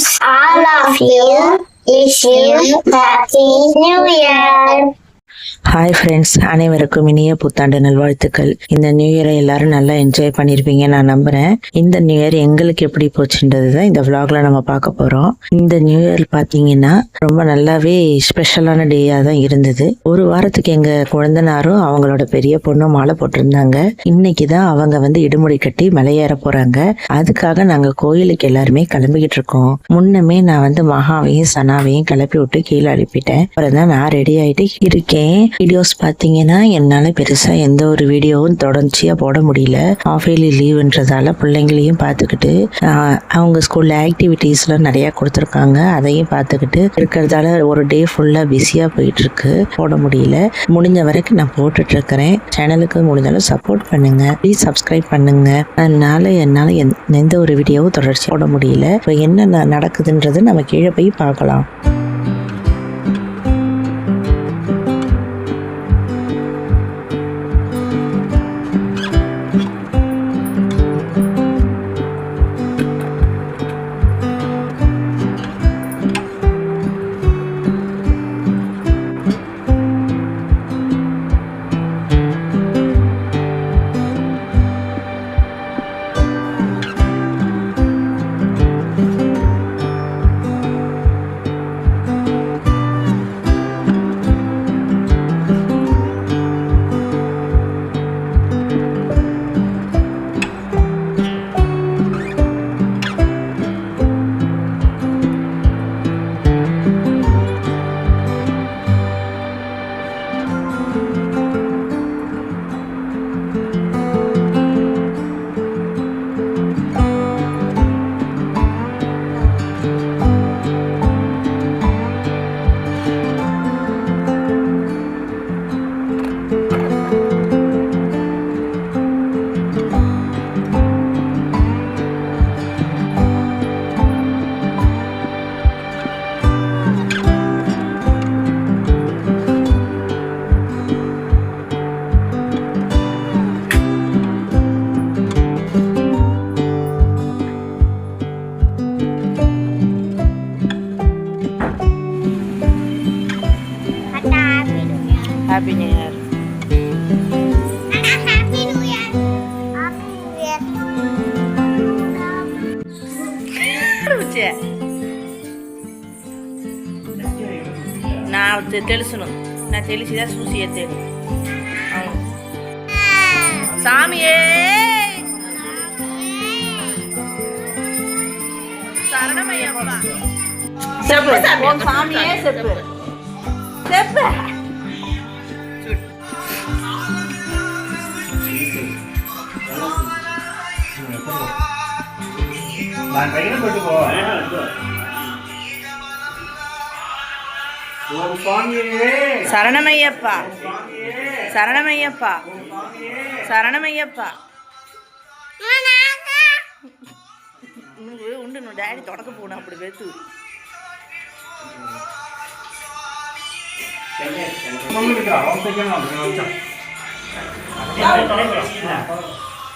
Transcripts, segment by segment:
welcomes all of you. Wish you Happy New Year. Hi friends அனைவருக்கும் இனிய புத்தாண்டு நல்வாழ்த்துக்கள். இந்த நியூ இயரை எல்லாரும் நல்லா என்ஜாய் பண்ணியிருப்பீங்க நான் நம்புறேன். இந்த நியூ இயர் எங்களுக்கு எப்படி போச்சுன்றது தான் இந்த விளாக்ல நம்ம பார்க்க போறோம். இந்த நியூ இயர் பார்த்தீங்கன்னா ரொம்ப நல்லாவே ஸ்பெஷலான டேயாக தான் இருந்தது. ஒரு வாரத்துக்கு எங்க குழந்தனாரும் அவங்களோட பெரிய பொண்ணும் மாலை போட்டிருந்தாங்க. இன்னைக்கு தான் அவங்க வந்து இடுமுடி கட்டி மலையேற போறாங்க. அதுக்காக நாங்க கோயிலுக்கு எல்லாருமே கிளம்பிக்கிட்டு இருக்கோம். முன்னமே நான் வந்து மகாவையும் சனாவையும் கிளப்பி விட்டு கீழே அனுப்பிட்டேன். அப்புறம் தான் நான் ரெடி ஆயிட்டு இருக்கேன். வீடியோஸ் பார்த்தீங்கன்னா என்னால் பெருசாக எந்த ஒரு வீடியோவும் தொடர்ச்சியாக போட முடியல. ஆஃப் இயர்லி லீவுன்றதால பிள்ளைங்களையும் பார்த்துக்கிட்டு அவங்க ஸ்கூலில் ஆக்டிவிட்டீஸ்லாம் நிறையா கொடுத்துருக்காங்க. அதையும் பார்த்துக்கிட்டு இருக்கிறதால ஒரு டே ஃபுல்லாக பிஸியாக போயிட்டுருக்கு. போட முடியல. முடிஞ்ச வரைக்கும் நான் போட்டுட்ருக்கிறேன் சேனலுக்கு முடிஞ்சாலும் சப்போர்ட் பண்ணுங்கள் ப்ளீஸ் சப்ஸ்கிரைப் பண்ணுங்கள் அதனால் என்னால் எந்த- எந்த ஒரு வீடியோவும் தொடர்ச்சியாக போட முடியல. இப்போ என்ன நடக்குதுன்றது நம்ம கீழே போய் பார்க்கலாம். Happy New Year. Happy New Year. నా తె- తెలుసును నా తెలిసిదా చూసి ఎత్తేను అవును సామియే శరణమయ్యప్ప చెప్పు ఓం సామియే చెప్పు చెప్పు దాని పైన పెట్టుకో ఓం స్వామియే శరణమయ్యప్ప శరణమయ్యప్ప శరణమయ్యప్ప నువ్వు ఉండు నువ్వు డాడీ తొడకపోను అప్పుడు వెతు మమ్మల్ని ఓం second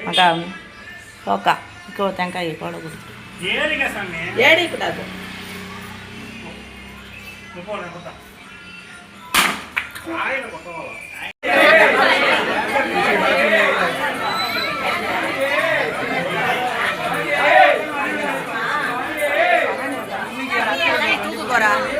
Madam, toka, ikut Ya kayak apa lagi? Ya kesannya? Jadi kita ya, Mau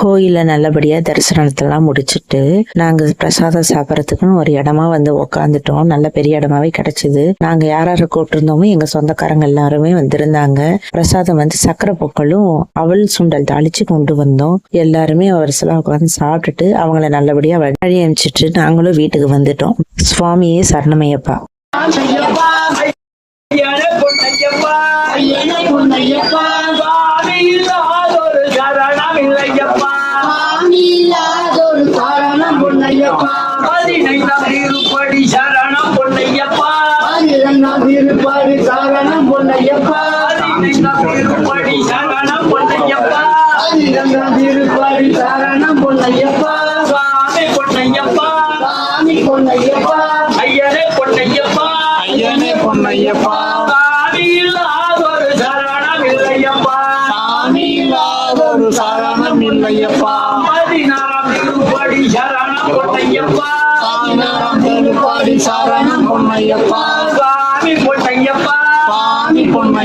கோயிலில் நல்லபடியாக தரிசனத்தெல்லாம் முடிச்சிட்டு நாங்கள் பிரசாதம் சாப்பிட்றதுக்குன்னு ஒரு இடமா வந்து உக்காந்துட்டோம். நல்ல பெரிய இடமாவே கிடச்சிது. நாங்கள் யார் யாரை கூப்பிட்டுருந்தோமோ எங்கள் சொந்தக்காரங்க எல்லாருமே வந்திருந்தாங்க. பிரசாதம் வந்து சக்கரை பொக்களும் அவல் சுண்டல் தாளிச்சு கொண்டு வந்தோம். எல்லாருமே வரிசலா உட்காந்து சாப்பிட்டுட்டு அவங்கள நல்லபடியாக வழி அனுப்பிச்சிட்டு நாங்களும் வீட்டுக்கு வந்துட்டோம். சுவாமியே சரணமையப்பா. திருப்படி சரணம் பொன்னையப்பா. திருப்படி சரணம் பொன்னையப்பா. திருப்படி சரணம் பொன்னையப்பா. சுவாமி பொன்னையப்பா. சுவாமி பொன்னையப்பா. ஐயனே பொன்னையப்பா. ஐயனே பொன்னையப்பா. சாமி இல்லாதொரு சரணம் இல்லையப்பா. சாமி இல்லாதொரு சரணம் இல்லையப்பா. பதினாறாம் திருப்படி சரணம் பொன்னையப்பா. பதினாறாம் திருப்படி சரணம் பொன்னையப்பா.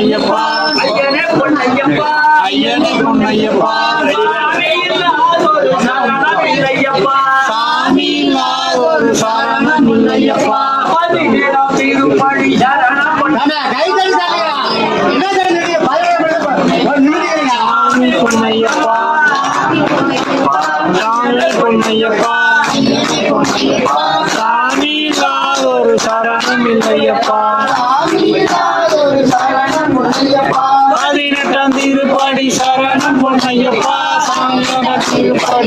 பொன்னையப்பா ஐயனே பொன்னையப்பா ஐயனே பொன்னையப்பா சாமி இல்லாதொரு சரணம் இல்லையப்பா. சாமி இல்லாதொரு சரணம் இல்லையப்பா. பதினேழாம் திருப்படி சரணம் பொன்னையப்பா சாமி பொன்னையப்பா சாமி பொன்னையப்பா சாமி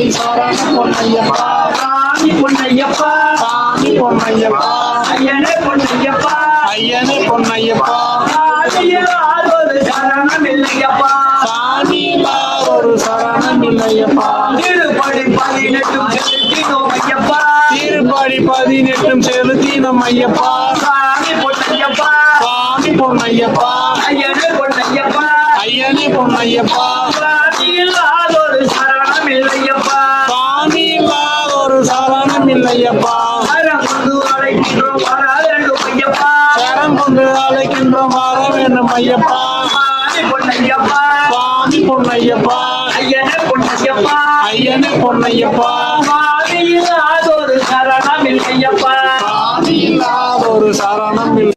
பொன்னையப்பா சாமி பொன்னையப்பா. சாமி பொன்னையப்பா ஐயனே பொன்னையப்பா. ஐயனே பொன்னையப்பா. சாமியில்லாதொரு சரணம் இல்லையப்பா சாமியில்லாதொரு சரணம் இல்லையப்பா திருப்படி பதினெட்டும் செலுத்தினோம் ஐயப்பா திருப்படி பதினெட்டும் செலுத்தினோம் ஐயப்பா சாமி பொன்னையப்பா சாமி பொன்னையப்பா ஐயனே பொன்னையப்பா ஐயனே பொன்னையப்பா சரணம். இல்லையப்பா சாமியில்லாதொரு சரணம் இல்லையப்பா சரம் கொண்டு அழைக்கின்றோம் வர வேண்டும் ஐயப்பா. சரம் கொண்டு அழைக்கின்றோம் வர வேண்டும் ஐயப்பா. சாமி பொன்னையப்பா. சாமி பொன்னையப்பா. ஐயனே பொன்னையப்பா. ஐயனே பொன்னையப்பா. சாமி இல்லாதொரு சரணம் இல்லையப்பா சாமி இல்லாதொரு சரணம் இல்லை